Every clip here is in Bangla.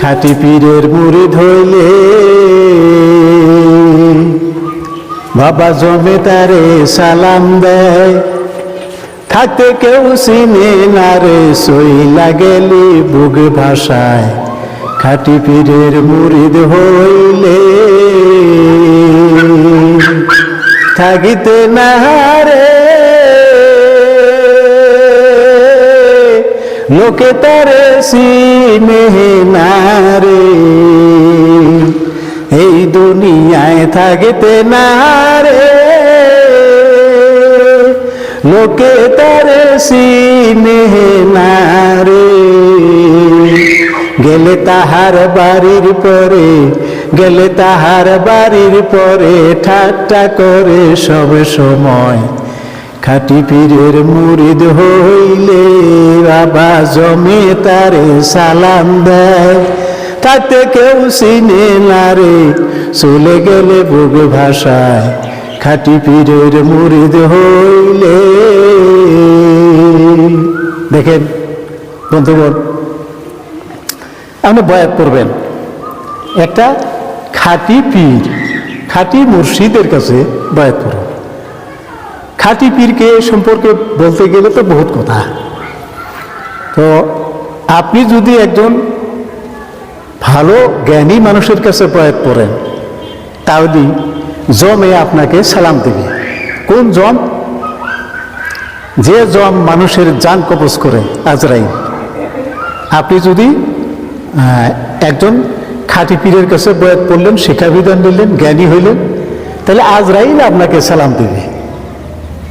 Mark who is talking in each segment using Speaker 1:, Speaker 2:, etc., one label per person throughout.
Speaker 1: খাটি পীরের মুড়ি ধইলে। বাবা জমে তারে সালাম দেয়। থাকতে কেউ চিনে না রে, সই লাগেলি বুক ভাষায়। খাটি পীরের মুরিদ হইলে থাকিতে না রে। লোকে তারে সিনে না রে এই দুনিয়ায় থাকিতে না রে। লোকে তারে সিনে না রে গেলে তাহার বাড়ির পরে, গেলে তাহার বাড়ির পরে, ঠাট্টা করে সব সময় খাটি পীরের মুরিদ হইলে বাবা জমে তারে সালাম দেয়। তাতে কেউ চিনে না রে, চলে গেলে বুক ভাষায় খাটি পীরের মুরিদ হইলে দেখেন, বন্ধুগণ আপনি বয়াত করবেন একটা খাটি পীর, খাটি মুর্শিদের কাছে বয়াত করুন খাঁটি পীরকে সম্পর্কে বলতে গেলে তো বহুত কথা। তো আপনি যদি একজন ভালো, জ্ঞানী মানুষের কাছে প্রয়োগ করেন তাহলে জমে আপনাকে সালাম দেবে। কোন জম? যে জম মানুষের যান কবজ করে আজরাই আপনি যদি একজন খাঁটি পীরের কাছে বয়াত পড়লেন, শিক্ষাবিধান নিলেন জ্ঞানী হইলেন, তাহলে আজরাইল আপনাকে সালাম দেবে।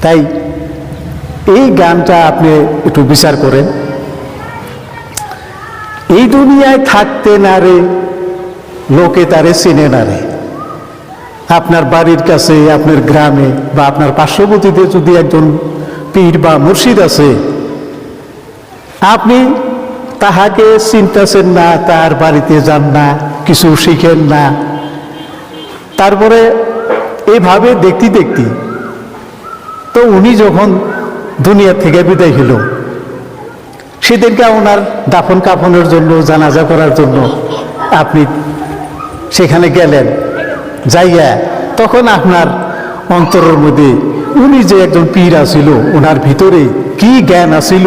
Speaker 1: তাই এই গানটা আপনি একটু বিচার করেন। এই দুনিয়ায় থাকতে না রে, লোকে তারে চিনে না রে। আপনার বাড়ির কাছে, আপনার গ্রামে বা আপনার পার্শ্ববর্তীতে যদি একজন পীর বা মুর্শিদ আছে, আপনি তাহাকে চিনতেছেন না, তার বাড়িতে যান না, কিছু শিখেন না। তারপরে এভাবে দেখতে দেখতে তো উনি যখন দুনিয়া থেকে বিদায় হলো সেদিনকে ওনার দাফন কাফনের জন্য, জানাজা করার জন্য আপনি সেখানে গেলেন, যাইয়া তখন আপনার অন্তরের মধ্যে উনি যে একজন পীর আছিল ওনার ভিতরে কি জ্ঞান আছিল,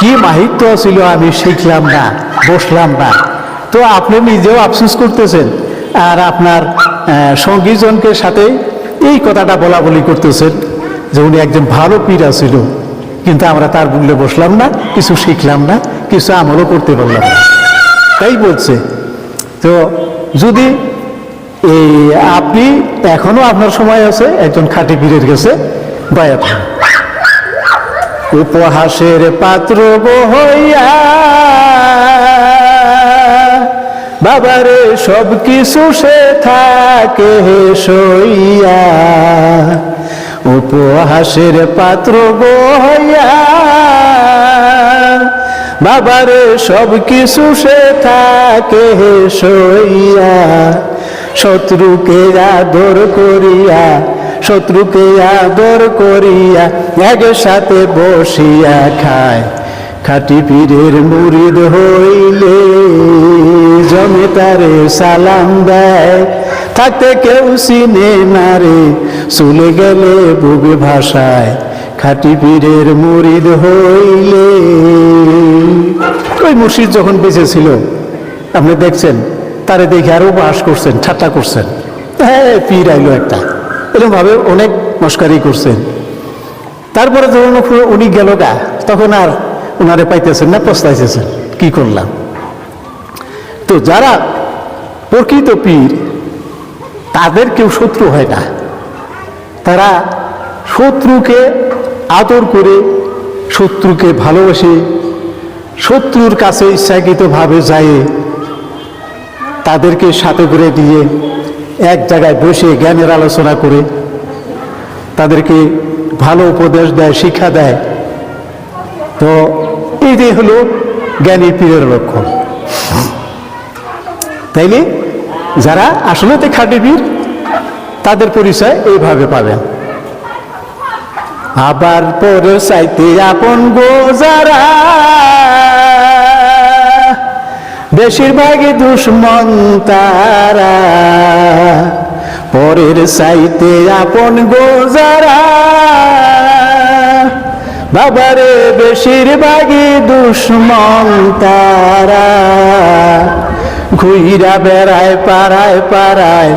Speaker 1: কি মাহিত্য ছিল আমি শিখলাম না, বসলাম না। তো আপনি নিজেও আফসোস করতেছেন, আর আপনার সঙ্গীজনকে সাথে এই কথাটা বলা বলি করতেছেন যে উনি একজন ভালো পীর ছিল, কিন্তু আমরা তার মূল্যে বসলাম না, কিছু শিখলাম না, কিছু আমলও করতে পারলাম না তাই বলছে, তো যদি এই আপনি এখনও আপনার সময় আছে, একজন খাঁটি পীরের কাছে বায়াত। উপহাসের পাত্র হইয়া বাবারে সব কিছু সে থাকে সইয়া। উপহাসের পাত্র গো হইয়া বাবারে সব কিছু সে থাকে সইয়া। শত্রুকে আদর করিয়া, শত্রুকে আদর করিয়া, একসাথে বসিয়া খায়। খাটি পীরের মুরিদ হইলে জমে তারে সালাম দেয়। থাকতে কেউ চিনে না রে, চলে গেলে বুবে ভাষায় খাটি পীরের মুরিদ হইলে। ওই মুর্শিদ যখন বেঁচে ছিল, আপনি দেখছেন, তারে দেখে আরও বাস করছেন, ঠাট্টা করছেন। হ্যাঁ পীর আইলো একটা। এরকম ভাবে অনেক মস্কারি করছেন। তারপরে যখন উনি গেল গা, তখন আর ওনারে পাইতেছেন না, পস্তাইতেছেন। কি করলাম? তো যারা প্রকৃত পীর, তাদের কেউ শত্রু হয় না। তারা শত্রুকে আদর করে, শত্রুকে ভালোবাসে, শত্রুর কাছে ইচ্ছাকৃতভাবে যায়, তাদেরকে সাথে করে দিয়ে এক জায়গায় বসে জ্ঞানের আলোচনা করে, তাদেরকে ভালো উপদেশ দেয়, শিক্ষা দেয়। তো এইটাই হলো জ্ঞানী পীরের লক্ষণ। তাইলে যারা আসলেতে খাঁটি পীর, তাদের পরিচয় এইভাবে পাবেন। আবার পরে চাইতে আপন গো যারা, বেশিরভাগই দুশ্মন তারা, পরের চাইতে আপন গোজারা বাবারে বেশিরভাগই দুশ্মন তারা। ঘুইরা বেড়ায়, পাড়ায় পাড়ায়,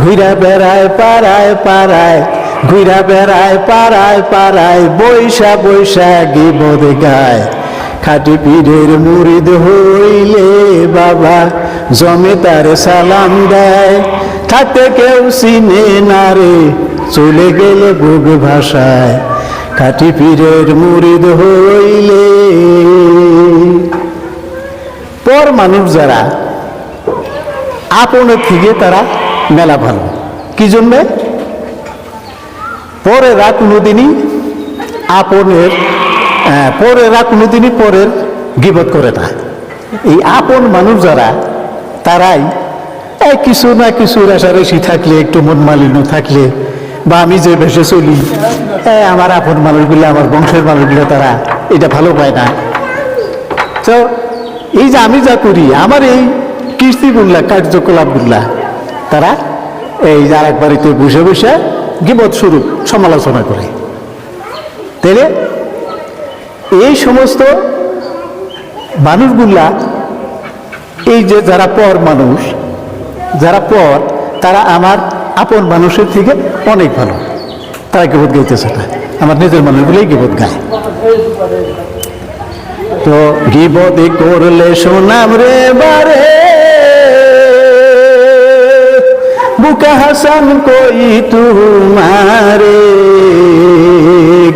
Speaker 1: ঘুইরা বেড়ায়, পাড়ায় পাড়ায়, ঘুইরা বেড়ায়, পাড়ায় পাড়ায়, বৈশা বৈশা গিবদ গায়। খাটি পীরের মুরিদ হইলে বাবা জমে তার সালাম দেয়। থাকতে কেউ চিনে না রে, চলে গেলে বুক ভাষায় খাটি পীরের মুরিদ হইলে, পর মানুষ যারা আপনের থেকে তারা মেলা ভালো। কি জন্যে? পরেরা কোনোদিনই আপনের আহ, পরেরা কোনোদিনই পরের গিবত করে না। এই আপন মানুষ যারা তারাই এই কিছু না কিছু রেশারেশি থাকলে একটু মন মালিন্য থাকলে বা আমি যে ভেসে চলি এই আমার আপন মানুষগুলো আমার বংশের মানুষগুলো তারা এটা ভালো পায় না। তো এই যে আমি যা করি আমার এই কীর্তিগুল্লা কার্যকলাপগুল্লা তারা এই যে আর এক বাড়িতে বসে বসে গিবত স্বরূপ সমালোচনা করে। তাইলে এই সমস্ত মানুষগুলা, এই যে যারা পর মানুষ, যারা পর, তারা আমার আপন মানুষের থেকে অনেক ভালো। তারা গিবত গাইতেছে না। আমার নিজের মানুষগুলোই গিবত গায়। তো গিবদি করলে সোনাম রে বারে বুকা হাসান কই তুমারে?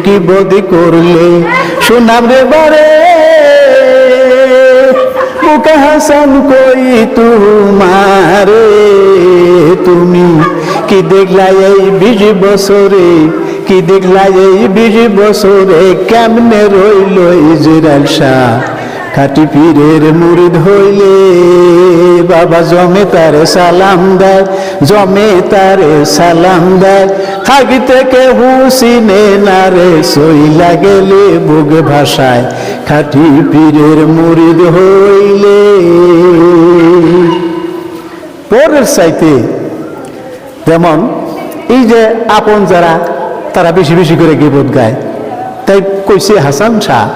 Speaker 1: গিবদি করলে? সোনাম রে বারে। বুকা হাসান কই তুমারে? তুমি কি দেখলা এই বিশ বছরে? কি দেখলা এই বিশ বছরে? কেমনে রইল ইজরাইল শাহ খাটি পীরের মুরিদ হইলে বাবা জমে তারে সালাম দেয়, জমে তারে সালাম দেয়। থাকিতে কে হুসিনে না রে, সইলা গেলে বুক ভাষায় খাটি পীরের মুরিদ হইলে পরের চাইতে যেমন এই যে আপন যারা, তারা বেশি বেশি করে গিবত গায়। তাই কইছে হাসান শাহ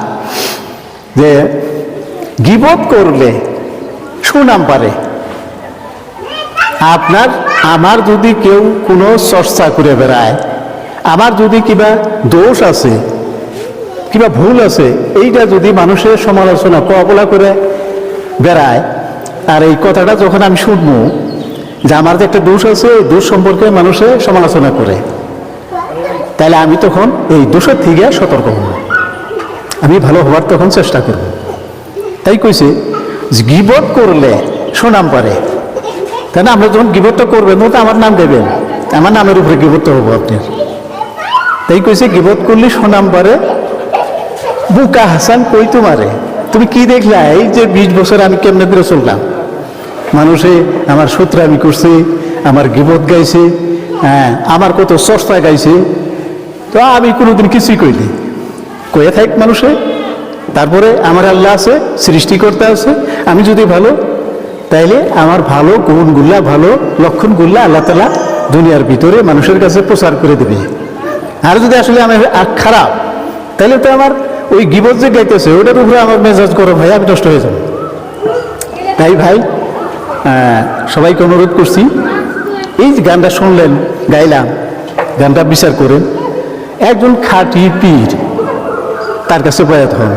Speaker 1: যে গিবত করলে সুনাম পারে। আপনার, আমার যদি কেউ কোনো চর্চা করে বেড়ায়, আমার যদি কিবা দোষ আছে, কিবা ভুল আছে, এইটা যদি মানুষের সমালোচনা কবলা করে বেড়ায়, আর এই কথাটা যখন আমি শুনব, যে আমার যে একটা দোষ আছে, এই দোষ সম্পর্কে মানুষে সমালোচনা করে, তাহলে আমি তখন এই দোষের থেকে সতর্ক হব। আমি ভালো হওয়ার তখন চেষ্টা করব। তাই কইছে যে গিবত করলে সুনাম পারে। তাই না আমরা যখন গিবতটা করবেন তো আমার নাম দেবেন। আমার নামের উপরে গিবত হব আপনার তাই কইছে, গিবত করলে সুনাম পারে। বুকা হাসান কই তোমারে? তুমি কি দেখলা? এই যে বিশ বছর আমি কেমনে করে চললাম? মানুষে, আমার সূত্র আমি করছে, আমার গিবত গাইছে হ্যাঁ আমার কত চর্চা গাইছে। তো আমি কোনোদিন কিছুই কইনি কয়ে থাক মানুষে। তারপরে আমার আল্লাহ আছে, সৃষ্টিকর্তা আছে। আমি যদি ভালো, তাইলে আমার ভালো গুণগুলা, ভালো লক্ষণগুলা আল্লাহ তালা দুনিয়ার ভিতরে মানুষের কাছে প্রচার করে দেবে। আর যদি আসলে আমি খারাপ তাহলে তো আমার ওই গিবত যে গাইতেছে, ওটার উপরে আমার মেজাজ করো ভাই, আমি নষ্ট হয়ে যাব। তাই ভাই সবাইকে অনুরোধ করছি, এই যে গানটা শুনলেন, গাইলাম, গানটা বিচার করেন। একজন খাঁটি পীর তার কাছে প্রয়াত হন।